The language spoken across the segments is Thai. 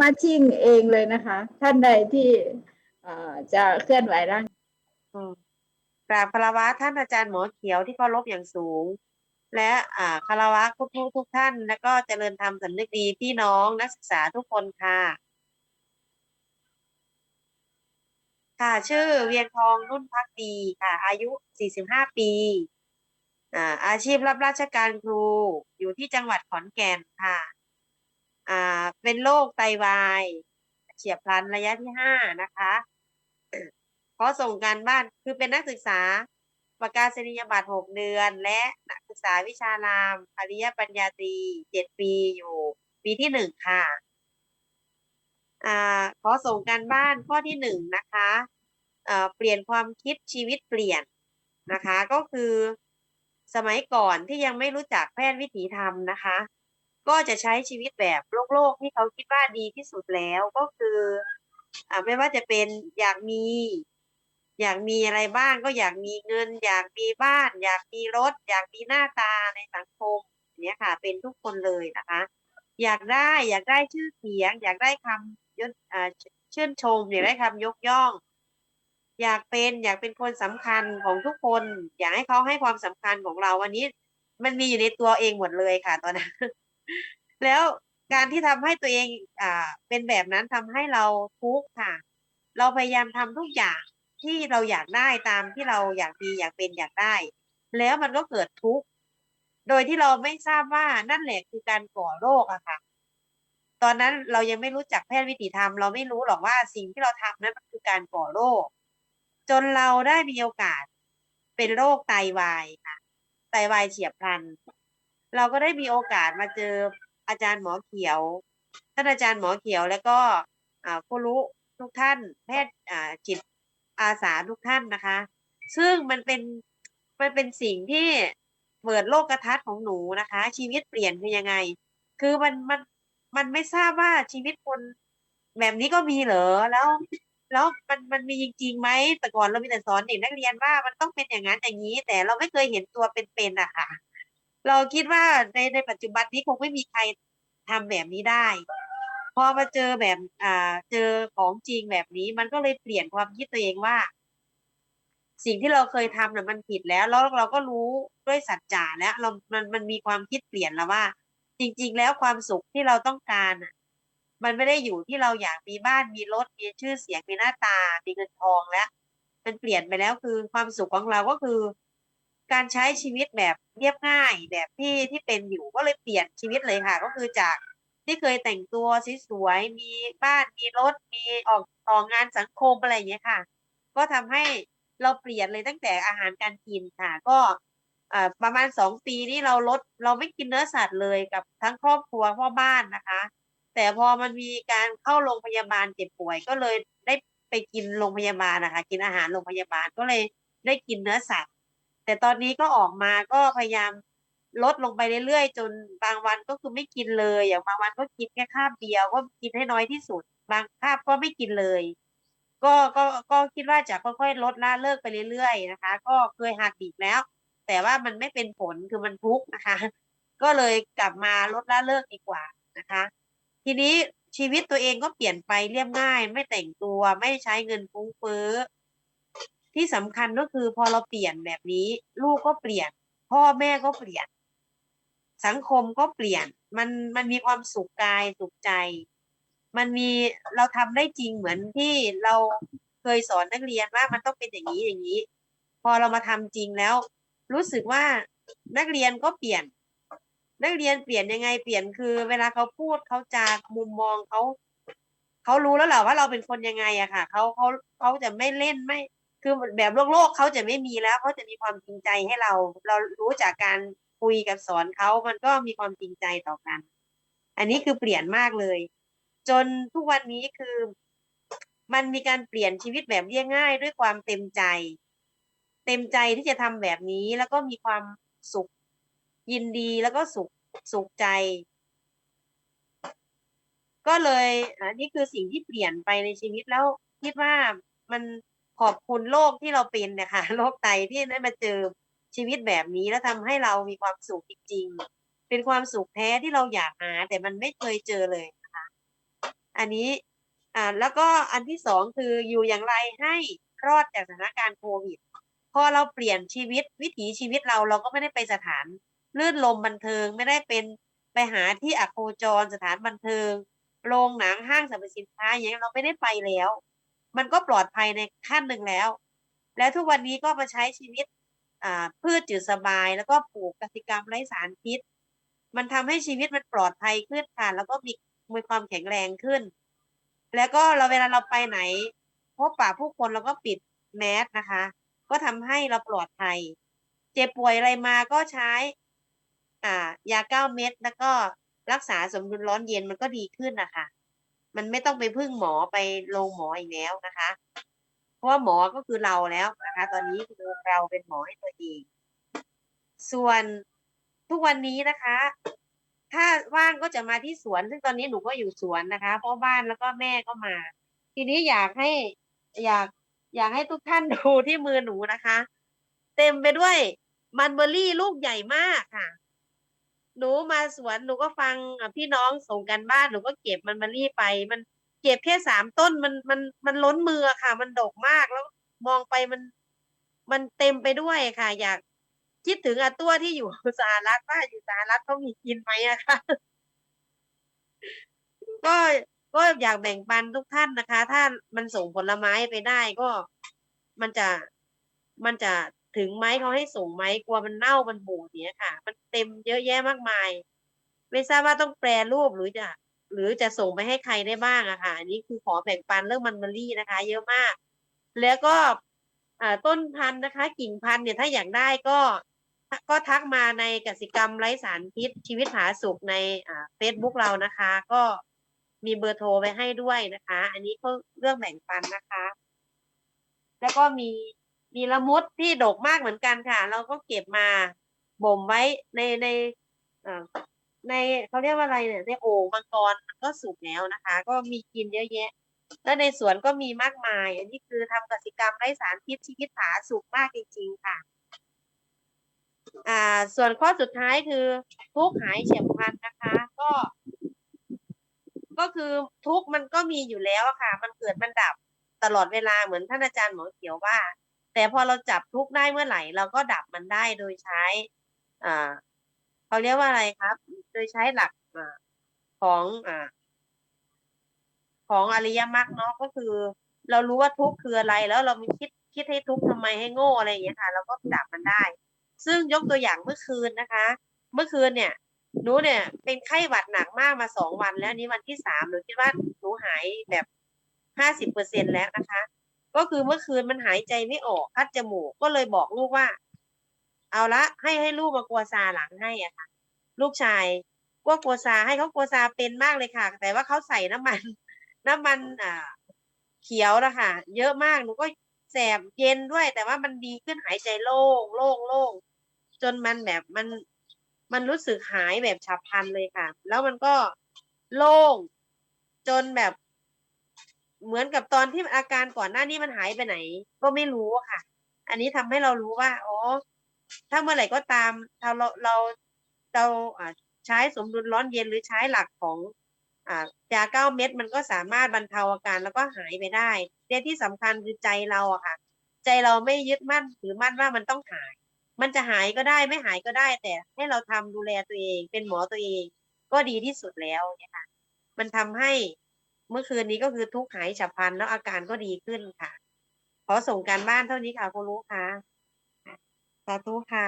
มาชิ่งเองเลยนะคะ ท่านใดที่จะเคลื่อนไหวร่างกราบคารวะท่านอาจารย์หมอเขียวที่เคารพอย่างสูง และอ่าคารวะทุกทุกทุกท่าน แล้วก็เจริญธรรมสำนึกดีพี่น้องนักศึกษาทุกคนค่ะ ค่ะชื่อเวียงทองนุ่นพักดีค่ะ อายุ 45 ปีอ่าอาชีพรับราชการครูอยู่ที่จังหวัดขอนแก่นค่ะ อ่าเป็นโรคไตวายเฉียบพลันระยะที่ห้านะคะขอส่งการบ้านคือเป็นนักศึกษาประกาศนียบัตรหกเดือน และนักศึกษาวิชารามปริยปัญญาตรีเจ็ดปีอยู่ ปีที่หนึ่งค่ะอ่าขอส่งการบ้านข้อที่หนึ่งนะคะเอ่อเปลี่ยนความคิดชีวิตเปลี่ยนนะคะ ก็คือสมัยก่อนที่ยังไม่รู้จักแพทย์วิถีธรรมนะคะ ก็จะใช้ชีวิตแบบโลกโลกที่เขาคิดว่าดีที่สุดแล้วก็คืออ่าไม่ว่าจะเป็นอยากมี อยากมีอะไรบ้างก็อยากมีเงิน อยากมีบ้าน อยากมีรถ อยากมีหน้าตาในสังคมอย่างเนี้ยค่ะ เป็นทุกคนเลยนะคะ อยากได้อยากได้ชื่อเสียง อยากได้คำยศอ่าชื่นชมอยากได้คำยกย่อง อยากเป็นอยากเป็นคนสำคัญของทุกคน อยากให้เขาให้ความสำคัญของเราวันนี้ มันมีอยู่ในตัวเองหมดเลยค่ะตอนนั้น แล้วการที่ทำให้ตัวเองอ่าเป็นแบบนั้นทำให้เราทุกข์ค่ะ เราพยายามทำทุกอย่างที่เราอยากได้ตามที่เราอยากมีอยากเป็นอยากได้ แล้วมันก็เกิดทุกข์โดยที่เราไม่ทราบว่านั่นแหละคือการก่อโรคอะค่ะ ตอนนั้นเรายังไม่รู้จักแพทย์วิถีธรรม เราไม่รู้หรอกว่าสิ่งที่เราทำนั้นมันคือการก่อโรค จนเราได้มีโอกาสเป็นโรคไตวายค่ะไตวายเฉียบพลัน เราก็ได้มีโอกาสมาเจออาจารย์หมอเขียว ท่านอาจารย์หมอเขียวแล้วก็อ่าผู้รู้ทุกท่านแพทย์อาจิตอาสาทุกท่านนะคะ ซึ่งมันเป็นมันเป็นสิ่งที่เปิดโลกทัศน์ของหนูนะคะ ชีวิตเปลี่ยนคือยังไง คือมันมันมันไม่ทราบว่าชีวิตคนแบบนี้ก็มีเหรอแล้ว แล้วมันมันมีจริงๆไหมแต่ก่อนเรามีแต่สอนเด็กนักเรียนว่ามันต้องเป็นอย่างนั้นอย่างนี้ แต่เราไม่เคยเห็นตัวเป็นๆอะค่ะ เราคิดว่าในในปัจจุบันนี้คงไม่มีใครทำแบบนี้ได้ พอมาเจอแบบอ่าเจอของจริงแบบนี้ มันก็เลยเปลี่ยนความคิดตัวเองว่า สิ่งที่เราเคยทำน่ะมันผิดแล้วแล้วเราก็รู้ด้วยสัจจะแล้วเรามันมันมีความคิดเปลี่ยนแล้วว่า จริง ๆ แล้วความสุขที่เราต้องการน่ะมันไม่ได้อยู่ที่เราอยากมีบ้านมีรถมีชื่อเสียงมีหน้าตา มีเงินทองแล้ว มันเปลี่ยนไปแล้วคือความสุขของเราก็คือ การใช้ชีวิตแบบเรียบง่ายแบบที่ที่เป็นอยู่ก็เลยเปลี่ยนชีวิตเลยค่ะ ก็คือจากที่เคยแต่งตัวสวยๆมีบ้านมีรถมีออกออกงานสังคมอะไรอย่างเงี้ยค่ะ ก็ทำให้เราเปลี่ยนเลยตั้งแต่อาหารการกินค่ะ ก็ประมาณสองปีนี้เราลดเราไม่กินเนื้อสัตว์เลยกับทั้งครอบครัวพ่อบ้านนะคะ แต่พอมันมีการเข้าโรงพยาบาลเจ็บป่วยก็เลยได้ไปกินโรงพยาบาลนะคะ กินอาหารโรงพยาบาลก็เลยได้กินเนื้อสัตว์ แต่ตอนนี้ก็ออกมาก็พยายามลดลงไปเรื่อยๆ จนบางวันก็คือไม่กินเลย อย่างบางวันก็กินแค่คาบเดียวก็กินให้น้อยที่สุด บางคาบก็ไม่กินเลย ก็ก็ก็คิดว่าจะค่อยๆลดละเลิกไปเรื่อยๆนะคะ ก็เคยหักดิบแล้ว แต่ว่ามันไม่เป็นผลคือมันทุกข์นะคะ ก็เลยกลับมาลดละเลิกดีกว่านะคะ ทีนี้ชีวิตตัวเองก็เปลี่ยนไปเรียบง่าย ไม่แต่งตัวไม่ใช้เงินฟุ้งเฟ้อ ที่สำคัญก็คือพอเราเปลี่ยนแบบนี้ ลูกก็เปลี่ยน พ่อแม่ก็เปลี่ยน สังคมก็เปลี่ยน มันมันมีความสุขกายสุขใจ มันมีเราทำได้จริงเหมือนที่เราเคยสอนนักเรียนว่ามันต้องเป็นอย่างนี้อย่างนี้ พอเรามาทำจริงแล้ว รู้สึกว่านักเรียนก็เปลี่ยน นักเรียนเปลี่ยนยังไงเปลี่ยนคือ เวลาเขาพูดเขาจามุมมองเขาเขารู้แล้วแหละว่าเราเป็นคนยังไงอะค่ะเขาเขาเขาจะไม่เล่นไม่ คือแบบโลกโลกเขาจะไม่มีแล้วเขาจะมีความจริงใจให้เรา เรารู้จากการคุยกับสอนเขามันก็มีความจริงใจต่อกัน อันนี้คือเปลี่ยนมากเลย จนทุกวันนี้คือมันมีการเปลี่ยนชีวิตแบบเรียบง่ายด้วยความเต็มใจ เต็มใจที่จะทำแบบนี้แล้วก็มีความสุขยินดีแล้วก็สุขสุขใจ ก็เลยอันนี้คือสิ่งที่เปลี่ยนไปในชีวิตแล้วคิดว่ามัน ขอบคุณโลกที่เราเป็นเนะคะโรคไตที่ได้มาเจอชีวิตแบบนี้แล้วทำให้เรามีความสุขจริงๆ เป็นความสุขแท้ที่เราอยากหา แต่มันไม่เคยเจอเลยนะคะ อันนี้อ่าแล้วก็อันที่สองคืออยู่อย่างไรให้รอดจากสถานการณ์โควิดพอเราเปลี่ยนชีวิตวิถีชีวิตเราเราก็ไม่ได้ไปสถานลื่นลมบันเทิงไม่ได้เป็นไปหาที่อโคจรสถานบันเทิงโรงหนังห้างสรรพสินค้าอย่างนี้ยเราไม่ได้ไปแล้ว มันก็ปลอดภัยในขั้นหนึ่งแล้ว แล้วทุกวันนี้ก็มาใช้ชีวิตพืชจืดสบาย แล้วก็ปลูกกสิกรรมไร้สารพิษ มันทำให้ชีวิตมันปลอดภัยขึ้นค่ะ แล้วก็มีมีความแข็งแรงขึ้น แล้วก็เราเวลาเราไปไหน พบปะผู้คนเราก็ปิดแมสนะคะ ก็ทำให้เราปลอดภัย เจ็บป่วยอะไรมาก็ใช้ อ่ายาเก้าเม็ดแล้วก็รักษาสมดุลร้อนเย็นมันก็ดีขึ้นนะคะ มันไม่ต้องไปพึ่งหมอไปโรงหมออีกแล้วนะคะ เพราะว่าหมอก็คือเราแล้วนะคะ ตอนนี้คือเราเป็นหมอให้ตัวเอง ส่วนทุกวันนี้นะคะ ถ้าว่างก็จะมาที่สวน ซึ่งตอนนี้หนูก็อยู่สวนนะคะ เพราะบ้านแล้วก็แม่ก็มา ทีนี้อยากให้อยากอยากให้ทุกท่านดูที่มือหนูนะคะ เต็มไปด้วยมันเบอร์รี่ลูกใหญ่มากค่ะ หนูมาสวนหนูก็ฟังพี่น้องส่งกันบ้านหนูก็เก็บมันเบอร์รี่ไป มันเก็บแค่สามต้นมันมันมันล้นมือค่ะ มันดกมากแล้วมองไปมัน มันเต็มไปด้วยค่ะ อยากคิดถึงอาตัวที่อยู่สหรัฐว่าอยู่สหรัฐเขามีกินไหมอะค่ะ ก็ก็อยากแบ่งปันทุกท่านนะคะ ถ้ามันส่งผลไม้ไปได้ก็มันจะมันจะ ถึงไหมเขาให้ส่งไหมกลัวมันเน่ามันบูดเนี้ยค่ะ มันเต็มเยอะแยะมากมาย ไม่ทราบว่าต้องแปรรูปหรือจะหรือจะส่งไปให้ใครได้บ้างอะค่ะ อันนี้คือขอแบ่งปันเรื่องมันเบอรี่นะคะ เยอะมาก แล้วก็ต้นพันธุ์นะคะ กิ่งพันธุ์เนี่ยถ้าอยากได้ก็ก็ทักมาในกสิกรรมไร้สารพิษ ชีวิตผาสุกในเฟซบุ๊กเรานะคะ ก็มีเบอร์โทรไว้ให้ด้วยนะคะ อันนี้ก็เรื่องแบ่งปันนะคะ แล้วก็มี มีละมุดที่ดกมากเหมือนกันค่ะ เราก็เก็บมาบ่มไว้ในในอ่อในเขาเรียกว่าอะไรเนี่ยในโอ่งมังกรมันก็สุกแล้วนะคะ ก็มีกินเยอะแยะ แล้วในสวนก็มีมากมาย อันนี้คือทำกสิกรรมไร้สารพิษชีวิตผาสุกมากจริง ๆ ค่ะ อ่า ส่วนข้อสุดท้ายคือทุกข์หายเฉียบพลันนะคะ ก็ ก็คือทุกข์มันก็มีอยู่แล้วค่ะ มันเกิดมันดับตลอดเวลาเหมือนท่านอาจารย์หมอเขียวว่า แต่พอเราจับทุกข์ได้เมื่อไหร่ เราก็ดับมันได้โดยใช้อ่าเขาเรียกว่าอะไรครับ โดยใช้หลักอของอ่าของอริยมรรคเนาะก็คือ เรารู้ว่าทุกข์คืออะไร แล้วเราม่คิดคิดให้ทุกข์ทำไมให้โง่อะไรอย่างเงี้ยค่ะ เราก็ดับมันได้ ซึ่งยกตัวอย่างเมื่อคืนนะคะ เมื่อคืนเนี่ยหนูเนี่ย เป็นไข้หวัดหนักมากมาสองวันแล้วนนี้วันที่สามหนูคิดว่าหนูหายแบบห้าสิบเปอร์เซ็นแล้วนะคะ ก็คือเมื่อคืนมันหายใจไม่ออกคัดจมูกก็เลยบอกลูกว่า เอาละให้ให้ลูกมากัวซาหลังให้อะค่ะ ลูกชายกัวกัวซาให้เขากัวซาเป็นมากเลยค่ะ แต่ว่าเขาใส่น้ำมัน น้ำมันอ่า เขียวนะคะเยอะมากหนูก็แสบเย็นด้วย แต่ว่ามันดีขึ้นหายใจโล่งโล่งโล่งจนมันแบบมันมันรู้สึกหายแบบฉับพลันเลยค่ะ แล้วมันก็โล่งจนแบบ เหมือนกับตอนที่อาการก่อนหน้านี้มันหายไปไหน ก็ไม่รู้ค่ะ อันนี้ทำให้เรารู้ว่าอ๋อถ้าเมื่อไหร่ก็ตามถ้าเราเราเราใช้สมดุลร้อนเย็นหรือใช้หลักของอยาเก้าเม็ดมันก็สามารถบรรเทาอาการแล้วก็หายไปได้แต่ที่สำคัญคือใจเราอะค่ะ ใจเราไม่ยึดมั่นถือมั่นว่ามันต้องหาย มันจะหายก็ได้ไม่หายก็ได้ แต่ให้เราทำดูแลตัวเอง เป็นหมอตัวเอง ก็ดีที่สุดแล้วเนี่ยค่ะ มันทำให้ เมื่อคืนนี้ก็คือทุกข์หายฉับพลันแล้วอาการก็ดีขึ้นค่ะ ขอส่งการบ้านเท่านี้ค่ะคุณรู้ค่ะสาธุค่ะ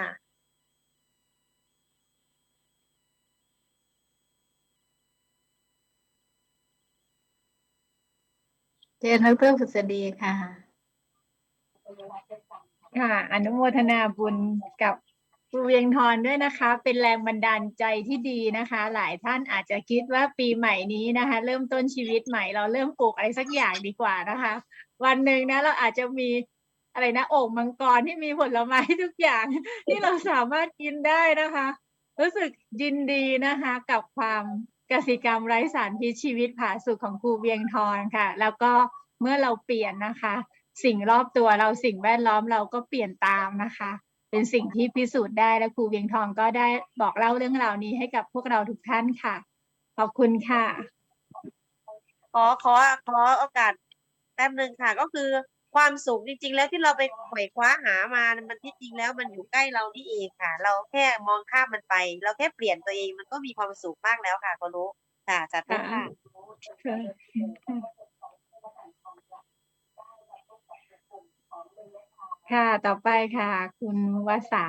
เจนดรพุษดีค่ะ ค่ะ อนุโมทนาบุญกับ ครูเวียงทอนด้วยนะคะ เป็นแรงบันดาลใจที่ดีนะคะ หลายท่านอาจจะคิดว่าปีใหม่นี้นะคะ เริ่มต้นชีวิตใหม่เราเริ่มปลูกอะไรสักอย่างดีกว่านะคะ วันหนึ่งนะเราอาจจะมีอะไรนะโอ่งมังกรที่มีผลไม้ทุกอย่าง ที่เราสามารถกินได้นะคะ รู้สึกยินดีนะคะ กับความกสิกรรมไร้สารพิษชีวิตผาสุกของครูเวียงทอนค่ะ แล้วก็เมื่อเราเปลี่ยนนะคะ สิ่งรอบตัวเราสิ่งแวดล้อมเราก็เปลี่ยนตามนะคะ เป็นสิ่งที่พิสูจน์ได้และครูเวียงทองก็ได้บอกเล่าเรื่องราวนี้ให้กับพวกเราทุกท่านค่ะ ขอบคุณค่ะ ขอขอขอโอกาสแป๊บหนึ่งค่ะ ก็คือความสุขจริง ๆ แล้วที่เราไปไขว่คว้าหามามันที่จริงแล้วมันอยู่ใกล้เรานี่เองค่ะ เราแค่มองข้ามมันไป เราแค่เปลี่ยนตัวเองมันก็มีความสุขมากแล้วค่ะก็รู้ค่ะจัดทุกค่ะค่ะ ค่ะ ต่อไปค่ะ คุณวสา